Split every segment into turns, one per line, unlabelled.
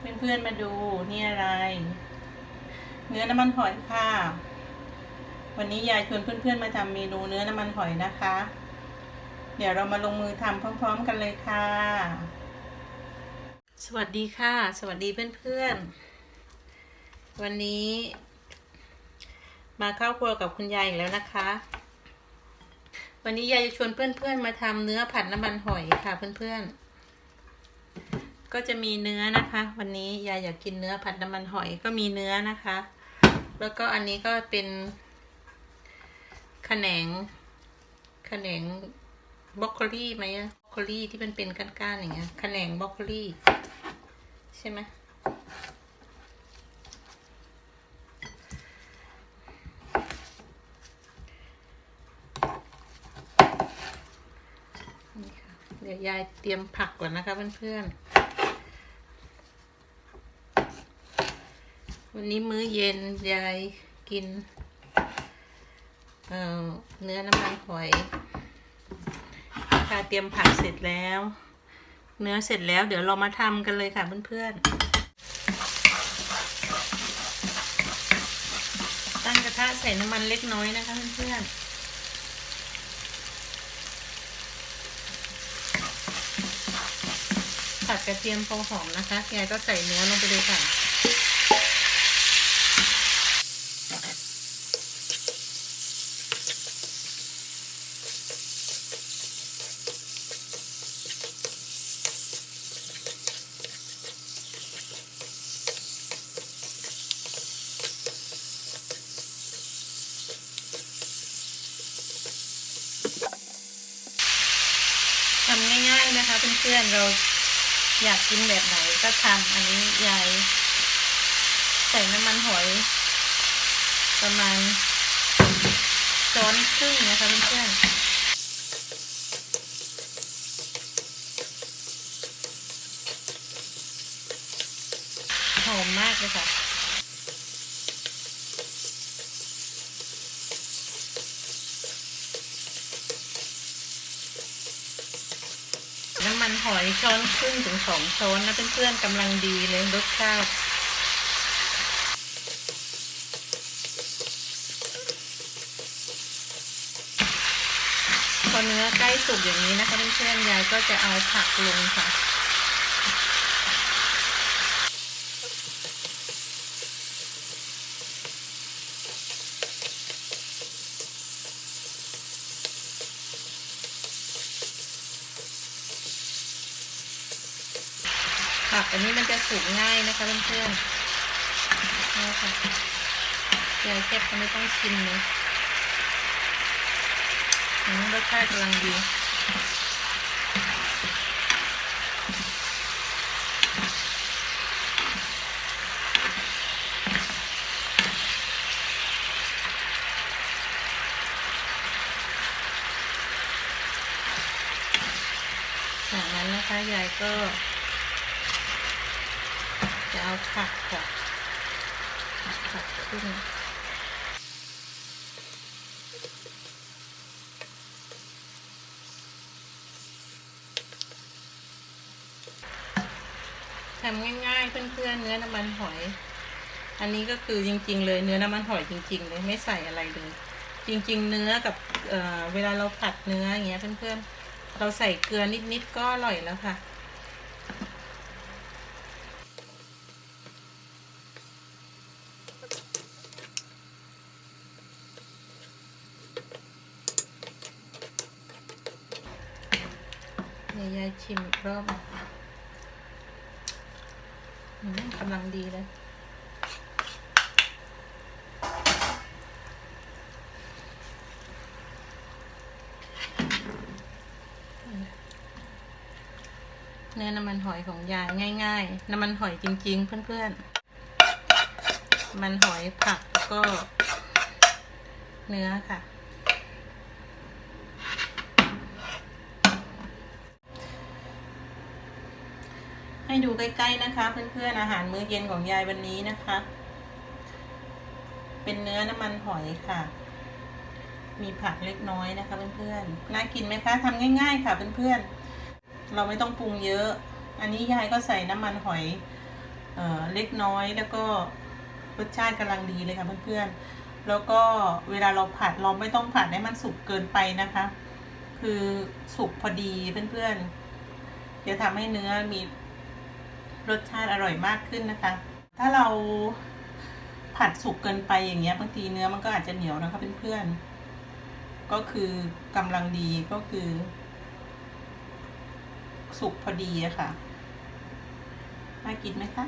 เพื่อนๆมาดูนี่อะไร เนื้อน้ำมันหอยค่ะ วันนี้ยายชวนเพื่อนๆมาทำเมนูเนื้อน้ำมันหอยนะคะ เดี๋ยวเรามาลงมือทำพร้อม ๆ กันเลยค่ะ สวัสดีค่ะ สวัสดีเพื่อนๆ วันนี้ มาเข้าครัวกับคุณยายอีกแล้วนะคะ วันนี้ยายจะชวนเพื่อนๆมาทำเนื้อผัดน้ำมันหอยค่ะเพื่อนๆ ก็จะมีเนื้อนะคะ วันนี้ยายอยากกินเนื้อผัดน้ำมันหอยก็มีเนื้อนะคะ แล้วก็อันนี้ก็เป็นขนงขนงบรอกโคลี่ไหมอะบรอกโคลี่ที่มันเป็นก้านๆอย่างเงี้ยขนงบรอกโคลี่ใช่ไหมเดี๋ยวยายเตรียมผักก่อนนะคะเพื่อนๆ วันนี้มื้อเย็นยายกินเเนื้อน้ำมันหอยค่ะเตรียมผักเสร็จแล้ว เนื้อเสร็จแล้วเดี๋ยวเรามาทำกันเลยค่ะเพื่อนๆ ตั้งกระทะใส่น้ำมันเล็กน้อยนะคะเพื่อนๆผัดกระเทียมพอหอมนะคะยายก็ใส่เนื้อลงไปเลยค่ะ ทำง่ายๆนะคะ เพื่อนๆเราอยากกินแบบไหนก็ทำอันนี้ยายใส่น้ำมันหอย ประมาณช้อนครึ่งนะคะเพื่อนๆหอมมากเลยค่ะ น้ำมัน หอยช้อนครึ่งถึงสองช้อนนะเพื่อนๆกำลังดีเลยรสชาติพอเนื้อใกล้สุกอย่างนี้นะคะเพื่อนๆยายก็จะเอาผักลงค่ะ ผักอันนี้มันจะสุกง่ายนะคะเพื่อนๆนี่ค่ะยายแคบก็ไม่ต้องชิมเลยรสชาติกำลังดีจากนั้นนะคะยายก็ จะเอาผักค่ะผักขึ้นทำง่ายๆเพื่อนๆเนื้อน้ำมันหอย อันนี้ก็คือจริง ๆ เลยเนื้อน้ำมันหอยจริง ๆ เลยไม่ใส่อะไรเลย จริง ๆ เนื้อกับเเวลาเราผัดเนื้ออย่างเงี้ยเพื่อนๆเราใส่เกลือนิดๆก็อร่อยแล้วค่ะ ดี๋ยวยายชิมอีกรอบอืมกำลังดีเลยเนื้อน้ำมันหอยของยายง่าย ๆ น้ำมันหอยจริง ๆ เพื่อนๆ มันหอยผักก็เนื้อค่ะ ให้ดูใกล้ๆนะคะ เพื่อนๆอาหารมื้อเย็นของยายวันนี้นะคะ เป็นเนื้อน้ำมันหอยค่ะ มีผักเล็กน้อยนะคะ เพื่อนๆน่ากินไหมคะทำง่าย ๆ ค่ะ เพื่อนๆเราไม่ต้องปรุงเยอะ อันนี้ยายก็ใส่น้ำมันหอยเออเล็กน้อยแล้วก็รสชาติกำลังดีเลยค่ะเพื่อนๆ แล้วก็เวลาเราผัดเราไม่ต้องผัดให้มันสุกเกินไปนะคะ คือสุกพอดีเพื่อนๆจะทำให้เนื้อมี รสชาติอร่อยมากขึ้นนะคะ ถ้าเราผัดสุกเกินไปอย่างเงี้ยบางทีเนื้อมันก็อาจจะเหนียวนะคะเพื่อนๆก็คือกำลังดีก็คือ สุกพอดีอะค่ะน่ากินไหมคะ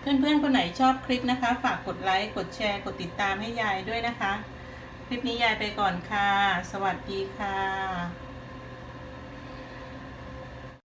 เพื่อนๆคนไหนชอบคลิปนะคะ ฝากกดไลค์กดแชร์กดติดตามให้ยายด้วยนะคะ คลิปนี้ยายไปก่อนค่ะ สวัสดีค่ะ